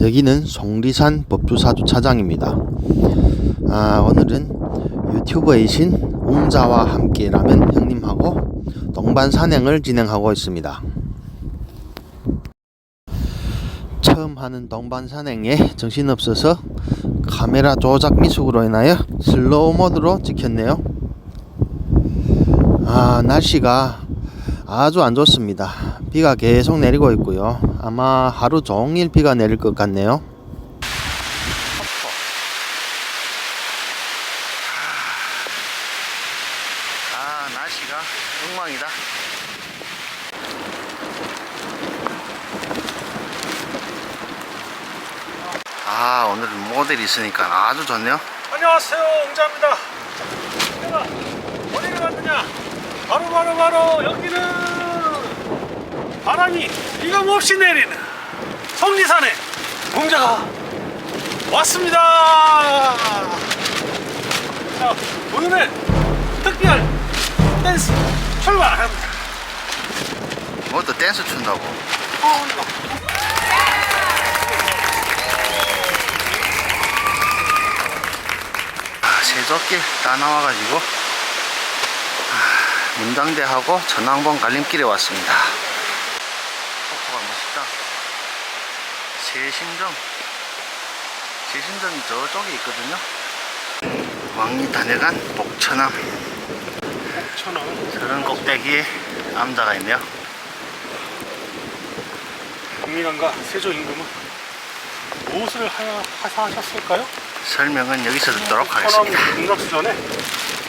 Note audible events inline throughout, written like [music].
여기는 송리산 법주사 주 차장입니다. 아, 오늘은 유튜버이신 웅자와 함께 라면 형님하고 동반 산행을 진행하고 있습니다. 처음 하는 동반 산행에 정신없어서 카메라 조작 미숙으로 인하여 슬로우 모드로 찍혔네요. 아, 날씨가 아주 안 좋습니다. 비가 계속 내리고 있고요. 아마 하루 종일 비가 내릴 것 같네요. 아, 날씨가 엉망이다. 아, 오늘은 모델이 있으니까 아주 좋네요. 안녕하세요 옹자입니다 어디를 갔느냐 바로 바로 바로 여기는 바람이 비가 없이 내리는 성리산에 옹자가 왔습니다 자 오늘은 특별 댄스 출발합니다 뭐 또 댄스 춘다고. 어, 이거. 아, 세조길 다 나와가지고 아, 문당대하고 전왕봉 갈림길에 왔습니다. 멋있다. 세심정. 세심정이 저쪽에 있거든요. 왕리 단회관 복천암. 천원 저런 꼭대기에 암자가 있네요. 국민왕과 세조 임금은 무엇을 하야 하셨을까요? 설명은 여기서 듣도록 하겠습니다. 천암 공락수전에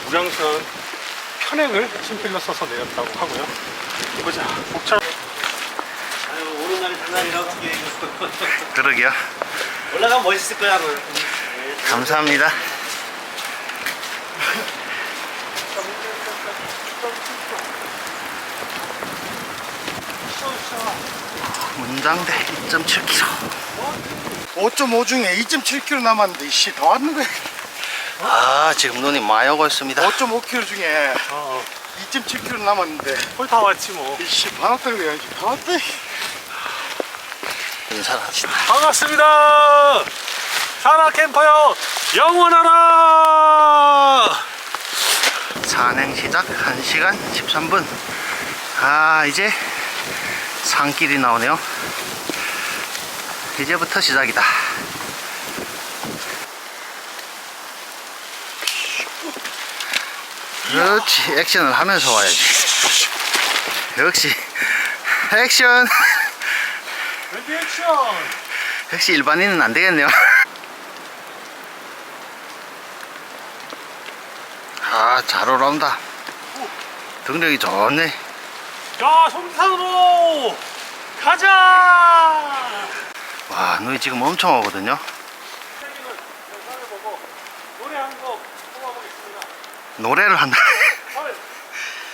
무량수는 편행을 친필로 써서 내렸다고 하고요. 보자, 복천 아유 오른날이 장난이라 어떻게 이거 [laughs] 그러게요. 올라가면 멋있을 거야 뭐. 감사합니다. 문장대 2.7km. 5.5 중에 2.7km 남았는데 이씨 다 왔는 거야. 아 지금 눈이 많이 오고 있습니다. 5.5km 중에 어, 2.7km 남았는데 거의 다 왔지 뭐. 이씨 반왔다 그래야지 다 왔다. 인사를 하시다. 반갑습니다. 산악 캠퍼요 영원하라. 산행 시작 1시간 13분. 아 이제 산길이 나오네요. 이제부터 시작이다. 그렇지 액션을 하면서 와야지. 역시 액션. 액션. 역시 일반인은 안 되겠네요. [laughs] 아, 잘 올라온다. 등력이 좋네. 야, 송산으로 가자. 와, 눈이 지금 엄청 오거든요. 여기는 영상을 보고 노래 한곡 뽑아보겠습니다. 노래를 한다. 헐,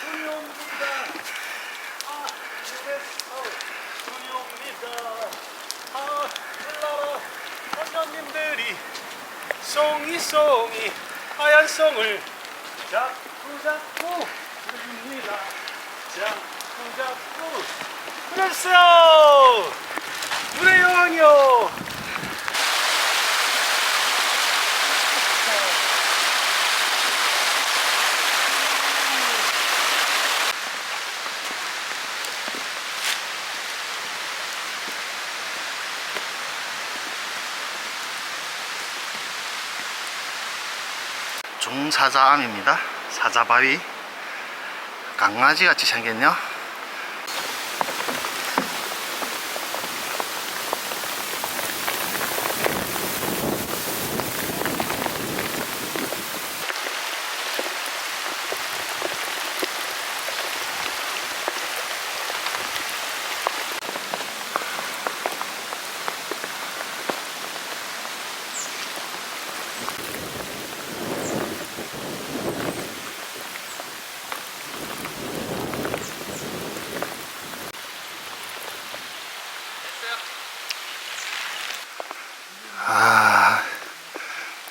수용입니다. 아, 이제 헐, 수용입니다. 선녀님들이 송이 송이 하얀 송을 자꾸 자꾸 부릅니다. 자꾸 자꾸 부르세요. 물의 여왕이요. 중 사자암입니다. 사자바위. 강아지 같이 생겼네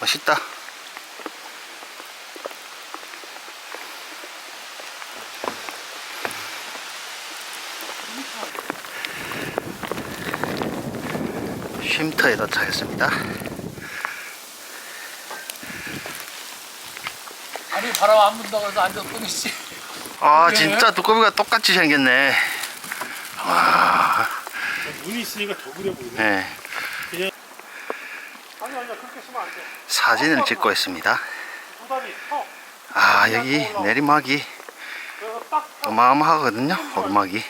멋있다. 쉼터에 도착했습니다. 아니 바람 안 분다고 해서 앉아 뿐이지. 아 [laughs] 진짜 두꺼비가 똑같이 생겼네. 눈이 있으니까 더 그래 보이네. 네, 아니 아니야 그렇게 쓰면 안 돼. 사진을 찍고 있습니다. 아 여기 내리막이 딱 어마어마하거든요. 오르막이.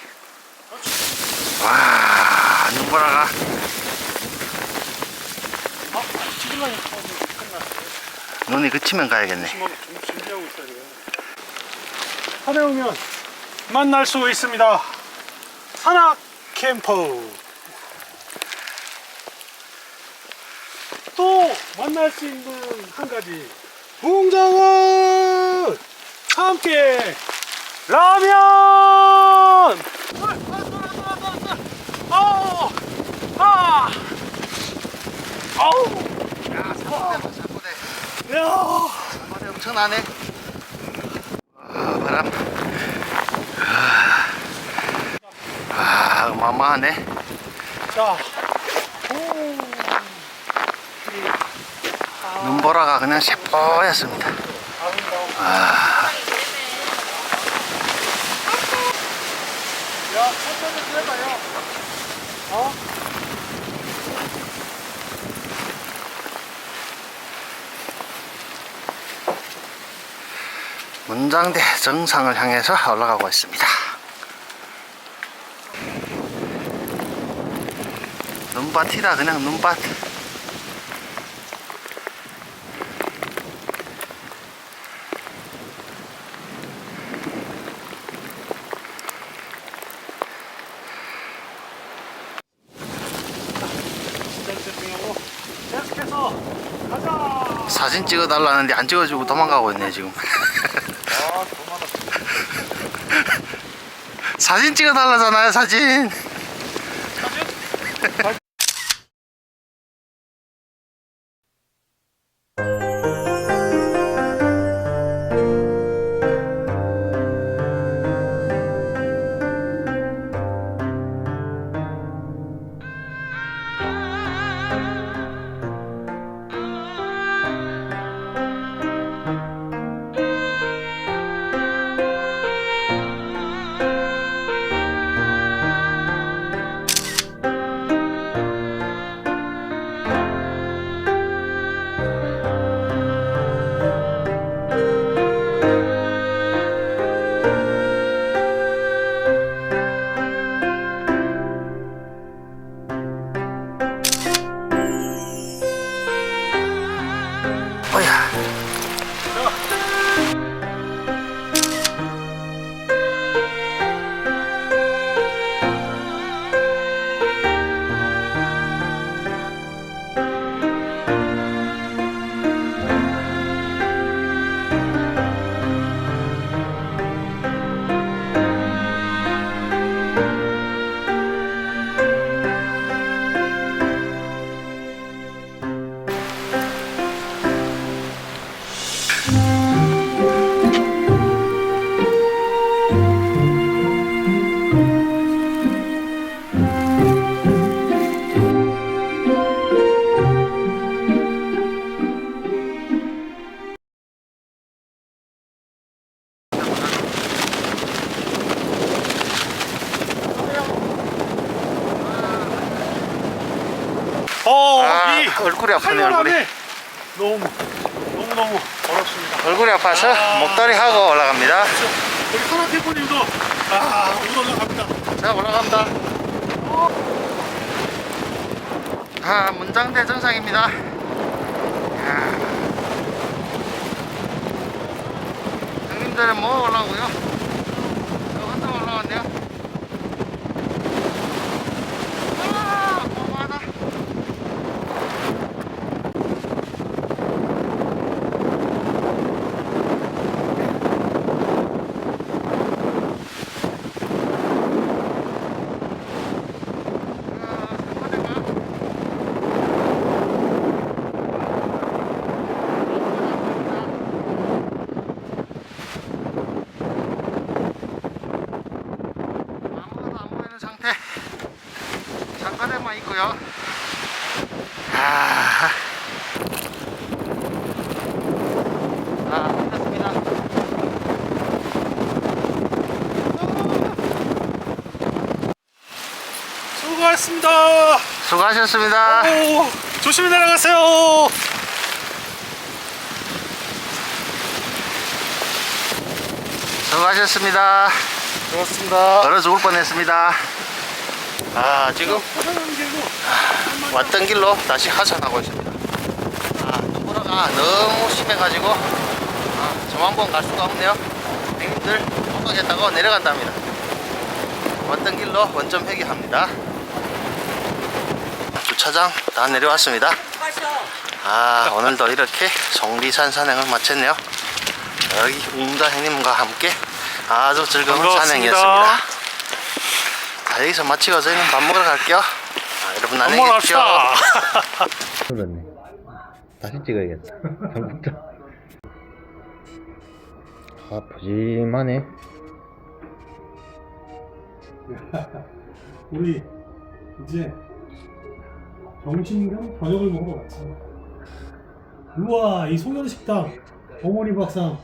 와 눈보라가 아, 찍으려니 처음에 끝났어요. 눈이 그치면 가야겠네. 산에 오면 만날 수 있습니다. 산악 캠퍼. 또 만날 수 있는 한 가지 붕장원 함께 라면. 아, 아우, 야 사고대 사고대. 야. 사고대 엄청나네. 아 바람. 아, 아 어마어마하네. 자, 보라가 그냥 새뽀였습니다. 아? 문장대 정상을 향해서 올라가고 있습니다. 눈밭이다 그냥 눈밭. 센터핑하고 계속해서 가자. 사진 찍어달라는데 안 찍어주고 도망가고 있네 지금. 아. 사진 찍어달라잖아요 사진. 너무 어렵습니다. 얼굴이 아파서 목다리 하고 올라갑니다. 우리 하나 캠퍼님도 아, 못 올라갑니다. 자 올라갑니다. 아 문장대 정상입니다. 형님들은 뭐 올라오고요? 저 혼자 올라왔네요. 아, 어마어마하다. 아, 상관없나? 보이는 상태. 장가대만 있고요. 아, 아, 끝났습니다. 수고하셨습니다. 수고하셨습니다. 오, 조심히 내려가세요. 수고하셨습니다. 고맙습니다. 얼어 죽을 뻔했습니다. 아, 지금 왔던 길로 다시 하산하고 있습니다. 아, 초보라가 너무 심해가지고 아, 저만 번 갈 수가 없네요. 형님들 못 가겠다고 내려간답니다. 왔던 길로 원점 회귀합니다. 주차장 다 내려왔습니다. 아, 오늘도 이렇게 송리산 산행을 마쳤네요. 여기 웅다 형님과 함께 아주 즐거운. 산행이었습니다. 자, 여기서 마치고 저희는 밥 먹으러 갈게요. 아, 여러분 안녕히 계십시오. 그렇네. 다시 찍어야겠다. 아, 푸짐하네. [laughs] 우리 이제 겸 저녁을 먹으러 왔어. 우와 이 송년식당 어머니 밥상